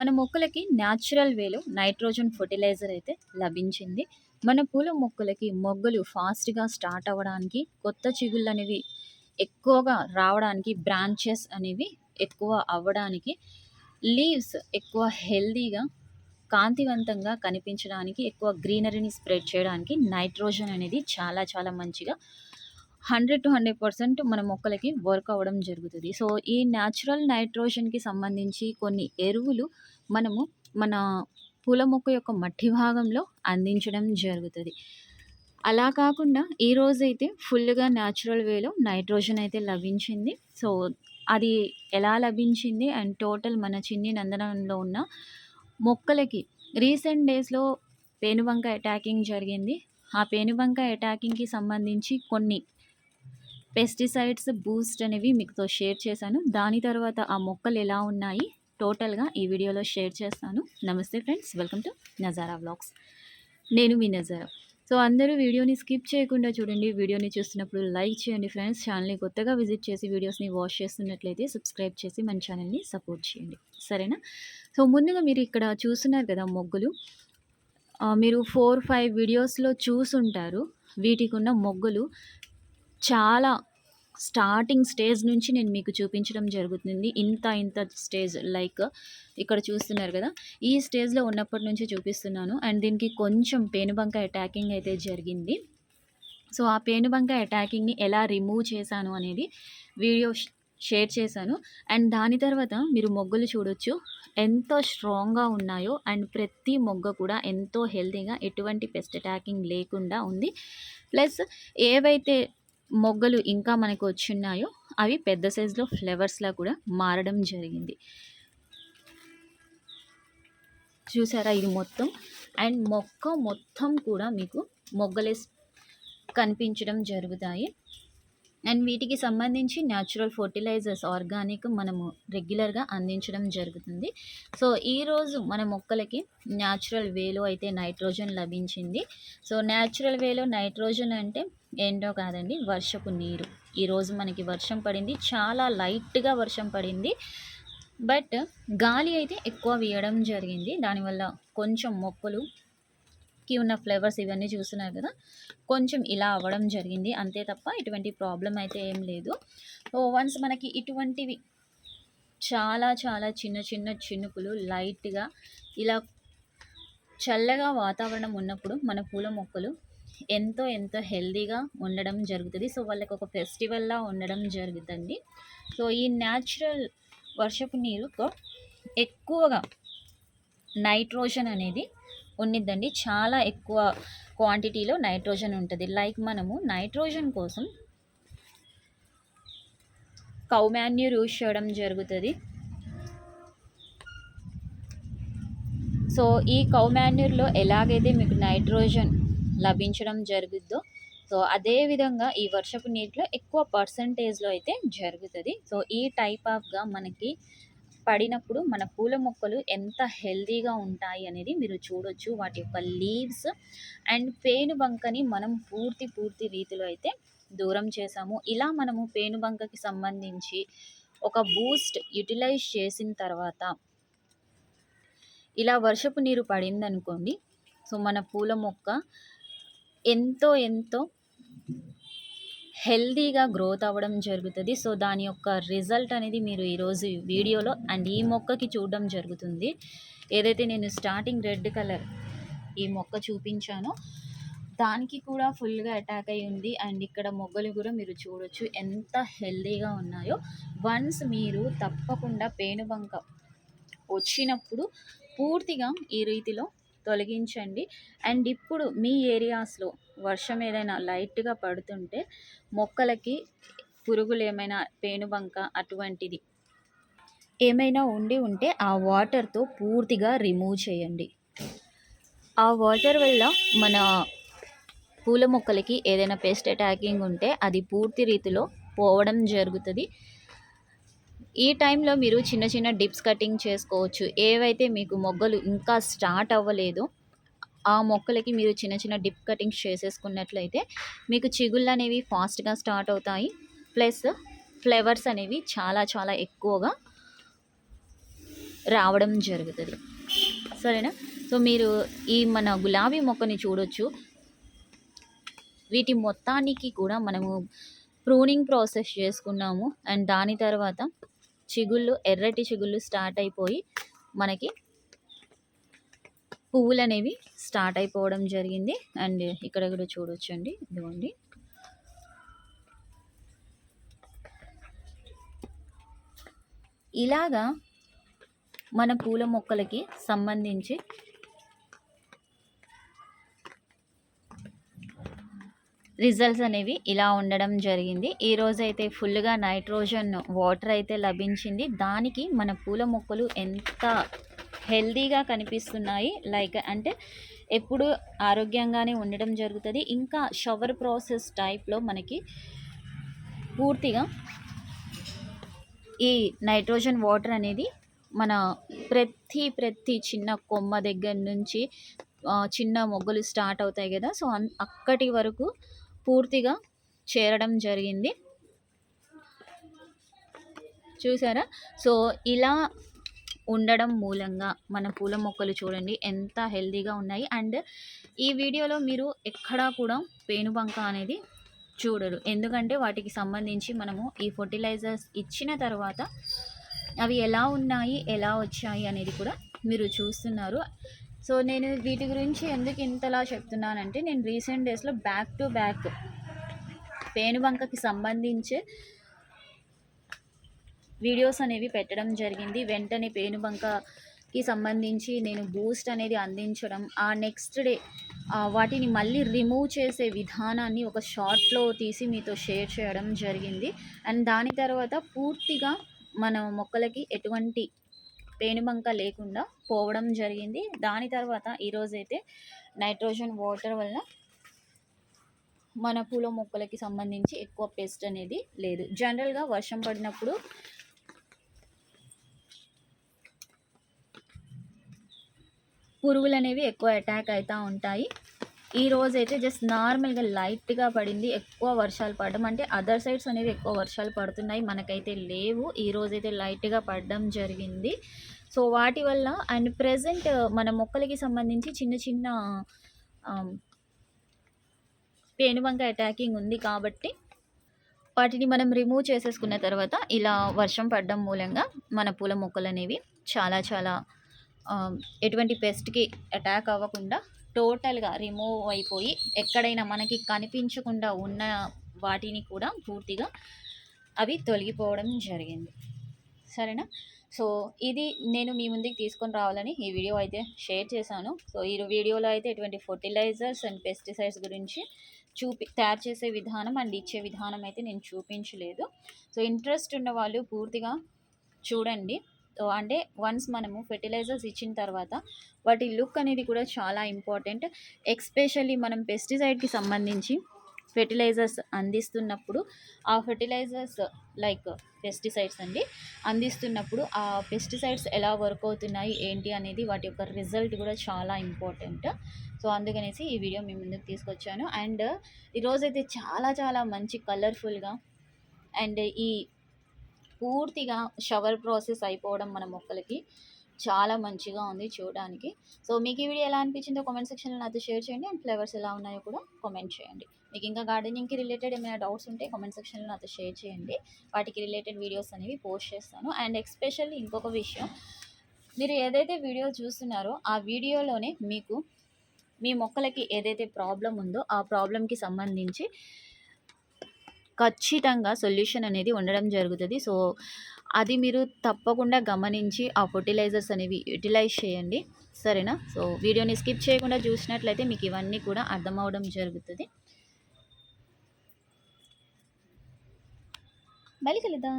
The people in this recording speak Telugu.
మన మొక్కలకి న్యాచురల్ వేలో నైట్రోజన్ ఫర్టిలైజర్ అయితే లభించింది. మన పూల మొక్కలకి మొగ్గలు ఫాస్ట్గా స్టార్ట్ అవ్వడానికి కొత్త చిగుళ్ళు అనేవి ఎక్కువగా రావడానికి బ్రాంచెస్ అనేవి ఎక్కువ అవ్వడానికి లీవ్స్ ఎక్కువ హెల్దీగా కాంతివంతంగా కనిపించడానికి ఎక్కువ గ్రీనరీని స్ప్రెడ్ చేయడానికి నైట్రోజన్ అనేది చాలా చాలా మంచిగా హండ్రెడ్ టు హండ్రెడ్ పర్సెంట్ మన మొక్కలకి వర్క్ అవ్వడం జరుగుతుంది. సో ఈ న్యాచురల్ నైట్రోజన్కి సంబంధించి కొన్ని ఎరువులు మనము మన పూల మొక్క యొక్క మట్టి భాగంలో అందించడం జరుగుతుంది. అలా కాకుండా ఈరోజైతే ఫుల్గా న్యాచురల్ వేలో నైట్రోజన్ అయితే లభించింది. సో అది ఎలా లభించింది అండ్ టోటల్ మన చిన్ని నందనంలో ఉన్న మొక్కలకి రీసెంట్ డేస్లో పేనుబంక అటాకింగ్ జరిగింది. ఆ పేనుబంక అటాకింగ్కి సంబంధించి కొన్ని పెస్టిసైడ్స్ బూస్ట్ అనేవి మీతో షేర్ చేశాను. దాని తర్వాత ఆ మొక్కలు ఎలా ఉన్నాయి? టోటల్గా ఈ వీడియోలో షేర్ చేస్తాను. నమస్తే friends welcome to Nazara vlogs. నేను మీ నజారా. సో అందరూ వీడియోని స్కిప్ చేయకుండా చూడండి. వీడియోని చూస్తున్నప్పుడు లైక్ చేయండి ఫ్రెండ్స్. ఛానల్ని కొత్తగా విజిట్ చేసి వీడియోస్ని వాచ్ చేస్తున్నట్లయితే సబ్స్క్రైబ్ చేసి మన ఛానల్ని సపోర్ట్ చేయండి. సరేనా? సో ముందుగా మీరు ఇక్కడ చూస్తున్నారు కదా మొగ్గులు. మీరు ఫోర్ ఫైవ్ వీడియోస్లో చూసుంటారు. వీటికి ఉన్న మొగ్గులు చాలా స్టార్టింగ్ స్టేజ్ నుంచి నేను మీకు చూపించడం జరుగుతుంది. ఇంత ఇంత స్టేజ్ లైక్ ఇక్కడ చూస్తున్నారు కదా. ఈ స్టేజ్లో ఉన్నప్పటి నుంచి చూపిస్తున్నాను. అండ్ దీనికి కొంచెం పేనుబంక అటాకింగ్ అయితే జరిగింది. సో ఆ పేనుబంక అటాకింగ్ని ఎలా రిమూవ్ చేశాను అనేది వీడియో షేర్ చేశాను. అండ్ దాని తర్వాత మీరు మొగ్గలు చూడొచ్చు. ఎంతో స్ట్రాంగ్గా ఉన్నాయో అండ్ ప్రతి మొగ్గ కూడా ఎంతో హెల్తీగా ఎటువంటి పెస్ట్ అటాకింగ్ లేకుండా ఉంది. ప్లస్ ఏవైతే మొగ్గలు ఇంకా మనకు వచ్చిన్నాయో అవి పెద్ద సైజులో ఫ్లవర్స్లా కూడా మారడం జరిగింది. చూసారా ఇది మొత్తం? అండ్ మొక్క మొత్తం కూడా మీకు మొగ్గలే కనిపించడం జరుగుతాయి. అండ్ వీటికి సంబంధించి న్యాచురల్ ఫర్టిలైజర్స్ ఆర్గానిక్ మనము రెగ్యులర్గా అందించడం జరుగుతుంది. సో ఈరోజు మన మొక్కలకి న్యాచురల్ వేలో అయితే నైట్రోజన్ లభించింది. సో న్యాచురల్ వేలో నైట్రోజన్ అంటే ఏంటో కాదండి వర్షపు నీరు. ఈరోజు మనకి వర్షం పడింది చాలా లైట్గా వర్షం పడింది. బట్ గాలి అయితే ఎక్కువ వేయడం జరిగింది. దానివల్ల కొంచెం మొక్కలు కి ఉన్న ఫ్లేవర్స్ ఇవన్నీ చూస్తున్నారు కదా కొంచెం ఇలా అవ్వడం జరిగింది. అంతే తప్ప ఇటువంటి ప్రాబ్లం అయితే ఏం లేదు. సో వన్స్ మనకి ఇటువంటివి చాలా చాలా చిన్న చిన్న చినుకులు లైట్గా ఇలా చల్లగా వాతావరణం ఉన్నప్పుడు మన పూల మొక్కలు ఎంతో ఎంతో హెల్దీగా ఉండడం జరుగుతుంది. సో వాళ్ళకి ఒక ఫెస్టివల్లా ఉండడం జరుగుతుంది. సో ఈ న్యాచురల్ వర్షపు నీరుతో ఎక్కువగా నైట్రోజన్ అనేది ఉండిద్దండి చాలా ఎక్కువ క్వాంటిటీలో నైట్రోజన్ ఉంటుంది. లైక్ మనము నైట్రోజన్ కోసం కౌ మాన్యూర్ యూజ్ చేయడం జరుగుతుంది. సో ఈ కౌమాన్యూర్లో ఎలాగైతే మీకు నైట్రోజన్ లభించడం జరుగుద్దో. సో అదే విధంగా ఈ వర్షపు నీటిలో ఎక్కువ పర్సంటేజ్లో అయితే జరుగుతుంది. సో ఈ టైప్ ఆఫ్గా మనకి పడినప్పుడు మన పూల మొక్కలు ఎంత హెల్దీగా ఉంటాయి అనేది మీరు చూడొచ్చు. వాటి యొక్క లీవ్స్ అండ్ పేనుబంకని మనం పూర్తి పూర్తి రీతిలో అయితే దూరం చేసాము. ఇలా మనము పేనుబంకకి సంబంధించి ఒక బూస్ట్ యూటిలైజ్ చేసిన తర్వాత ఇలా వర్షపు నీరు పడిందనుకోండి. సో మన పూల మొక్క ఎంతో ఎంతో హెల్దీగా గ్రోత్ అవ్వడం జరుగుతుంది. సో దాని యొక్క రిజల్ట్ అనేది మీరు ఈరోజు వీడియోలో అండ్ ఈ మొక్కకి చూడడం జరుగుతుంది. ఏదైతే నేను స్టార్టింగ్ రెడ్ కలర్ ఈ మొక్క చూపించానో దానికి కూడా ఫుల్గా అటాక్ అయి ఉంది. అండ్ ఇక్కడ మొగ్గలు కూడా మీరు చూడొచ్చు ఎంత హెల్దీగా ఉన్నాయో. వన్స్ మీరు తప్పకుండా పేనుబంక వచ్చినప్పుడు పూర్తిగా ఈ రీతిలో తొలగించండి. అండ్ ఇప్పుడు మీ ఏరియాస్లో వర్షం ఏదైనా లైట్గా పడుతుంటే మొక్కలకి పురుగులు ఏమైనా పేనుబంక అటువంటిది ఏమైనా ఉండి ఉంటే ఆ వాటర్తో పూర్తిగా రిమూవ్ చేయండి. ఆ వాటర్ వల్ల మన పూల మొక్కలకి ఏదైనా పెస్ట్ అటాకింగ్ ఉంటే అది పూర్తి రీతిలో పోవడం జరుగుతుంది. ఈ టైంలో మీరు చిన్న చిన్న డిప్స్ కటింగ్ చేసుకోవచ్చు. ఏవైతే మీకు మొగ్గలు ఇంకా స్టార్ట్ అవ్వలేదు ఆ మొక్కలకి మీరు చిన్న చిన్న డిప్ కటింగ్స్ చేసేసుకున్నట్లయితే మీకు చిగుళ్ళు అనేవి ఫాస్ట్గా స్టార్ట్ అవుతాయి. ప్లస్ ఫ్లేవర్స్ అనేవి చాలా చాలా ఎక్కువగా రావడం జరుగుతుంది. సరేనా? సో మీరు ఈ మన గులాబీ మొక్కని చూడొచ్చు. వీటి మొత్తానికి కూడా మనము ప్రూనింగ్ ప్రాసెస్ చేసుకున్నాము. అండ్ దాని తర్వాత చిగుళ్ళు ఎర్రటి చిగుళ్ళు స్టార్ట్ అయిపోయి మనకి పువ్వులు అనేవి స్టార్ట్ అయిపోవడం జరిగింది. అండ్ ఇక్కడ కూడా చూడొచ్చు అండి ఇదిగోండి. ఇలాగా మన పూల మొక్కలకి సంబంధించి రిజల్ట్స్ అనేవి ఇలా ఉండడం జరిగింది. ఈ రోజు అయితే ఫుల్గా నైట్రోజన్ వాటర్ అయితే లభించింది. దానికి మన పూల మొక్కలు ఎంత హెల్దీగా కనిపిస్తున్నాయి లైక్ అంటే ఎప్పుడు ఆరోగ్యంగానే ఉండడం జరుగుతుంది. ఇంకా షవర్ ప్రాసెస్ టైప్లో మనకి పూర్తిగా ఈ నైట్రోజన్ వాటర్ అనేది మన ప్రతి ప్రతి చిన్న కొమ్మ దగ్గర నుంచి చిన్న మొగ్గలు స్టార్ట్ అవుతాయి కదా. సో అక్కటి వరకు పూర్తిగా చేరడం జరిగింది. చూసారా? సో ఇలా ఉండడం మూలంగా మన పూల మొక్కలు చూడండి ఎంత హెల్తీగా ఉన్నాయి. అండ్ ఈ వీడియోలో మీరు ఎక్కడా కూడా పేనుబంక అనేది చూడరు. ఎందుకంటే వాటికి సంబంధించి మనము ఈ ఫర్టిలైజర్స్ ఇచ్చిన తర్వాత అవి ఎలా ఉన్నాయి ఎలా వచ్చాయి అనేది కూడా మీరు చూస్తున్నారు. సో నేను వీటి గురించి ఎందుకు ఇంతలా చెప్తున్నానంటే నేను రీసెంట్ డేస్లో బ్యాక్ టు బ్యాక్ పేనుబంకకి సంబంధించి వీడియోస్ అనేవి పెట్టడం జరిగింది. వెంటనే పేనుబంకకి సంబంధించి నేను బూస్ట్ అనేది అందించడం ఆ నెక్స్ట్ డే వాటిని మళ్ళీ రిమూవ్ చేసే విధానాన్ని ఒక షార్ట్లో తీసి మీతో షేర్ చేయడం జరిగింది. అండ్ దాని తర్వాత పూర్తిగా మన మొక్కలకి ఎటువంటి పేనుబంక లేకుండా పోవడం జరిగింది. దాని తర్వాత ఈరోజైతే నైట్రోజన్ వాటర్ వల్ల మన పూల మొక్కలకి సంబంధించి ఎక్కువ పెస్ట్ అనేది లేదు. జనరల్గా వర్షం పడినప్పుడు పురుగులు అనేవి ఎక్కువ అటాక్ అవుతూ ఉంటాయి. ఈ రోజు అయితే జస్ట్ నార్మల్గా లైట్గా పడింది ఎక్కువ వర్షాలు పడడం. అంటే అదర్ సైడ్స్ అనేవి ఎక్కువ వర్షాలు పడుతున్నాయి మనకైతే లేవు. ఈ రోజైతే లైట్గా పడడం జరిగింది. సో వాటి వల్ల అండ్ ప్రజెంట్ మన మొక్కలకి సంబంధించి చిన్న చిన్న um, పేనుబంక అటాకింగ్ ఉంది కాబట్టి వాటిని మనం రిమూవ్ చేసేసుకున్న తర్వాత ఇలా వర్షం పడడం మూలంగా మన పూల మొక్కలు అనేవి చాలా చాలా um, ఎటువంటి పెస్ట్కి అటాక్ అవ్వకుండా టోటల్గా రిమూవ్ అయిపోయి ఎక్కడైనా మనకి కనిపించకుండా ఉన్న వాటిని కూడా పూర్తిగా అవి తొలగిపోవడం జరిగింది. సరేనా? సో ఇది నేను మీ ముందుకు తీసుకొని రావాలని ఈ వీడియో అయితే షేర్ చేశాను. సో ఈ వీడియోలో అయితే ఎటువంటి ఫర్టిలైజర్స్ అండ్ పెస్టిసైడ్స్ గురించి చూపి తయారు చేసే విధానం అండ్ ఇచ్చే విధానం అయితే నేను చూపించలేదు. సో ఇంట్రెస్ట్ ఉన్న వాళ్ళు పూర్తిగా చూడండి. అంటే వన్స్ మనము ఫెర్టిలైజర్స్ ఇచ్చిన తర్వాత వాటి లుక్ అనేది కూడా చాలా ఇంపార్టెంట్ ఎక్స్పెషల్లీ మనం పెస్టిసైడ్కి సంబంధించి ఫెర్టిలైజర్స్ అందిస్తున్నప్పుడు ఆ ఫెర్టిలైజర్స్ లైక్ పెస్టిసైడ్స్ అండి అందిస్తున్నప్పుడు ఆ పెస్టిసైడ్స్ ఎలా వర్క్ అవుతున్నాయి ఏంటి అనేది వాటి యొక్క రిజల్ట్ కూడా చాలా ఇంపార్టెంట్ సో అందుకనేసి ఈ వీడియో మీ ముందుకు తీసుకొచ్చాను. అండ్ ఈరోజైతే చాలా చాలా మంచి కలర్ఫుల్గా అండ్ ఈ పూర్తిగా షవర్ ప్రాసెస్ అయిపోవడం మన మొక్కలకి చాలా మంచిగా ఉంది చూడడానికి. సో మీకు ఈ వీడియో ఎలా అనిపించిందో కామెంట్ సెక్షన్లో నాతో షేర్ చేయండి అండ్ ఫ్లేవర్స్ ఎలా ఉన్నాయో కూడా కామెంట్ చేయండి. మీకు ఇంకా గార్డెనింగ్కి రిలేటెడ్ ఏమైనా డౌట్స్ ఉంటే కామెంట్ సెక్షన్లో నాతో షేర్ చేయండి. వాటికి రిలేటెడ్ వీడియోస్ అనేవి పోస్ట్ చేస్తాను. అండ్ ఎక్స్పెషల్లీ ఇంకొక విషయం మీరు ఏదైతే వీడియో చూస్తున్నారో ఆ వీడియోలోనే మీకు మీ మొక్కలకి ఏదైతే ప్రాబ్లం ఉందో ఆ ప్రాబ్లంకి సంబంధించి ఖచ్చితంగా సొల్యూషన్ అనేది ఉండడం జరుగుతుంది. సో అది మీరు తప్పకుండా గమనించి ఆ ఫర్టిలైజర్స్ అనేవి యూటిలైజ్ చేయండి. సరేనా? సో వీడియోని స్కిప్ చేయకుండా చూసినట్లయితే మీకు ఇవన్నీ కూడా అర్థమవడం జరుగుతుంది. మళ్ళీ కలుద్దాం.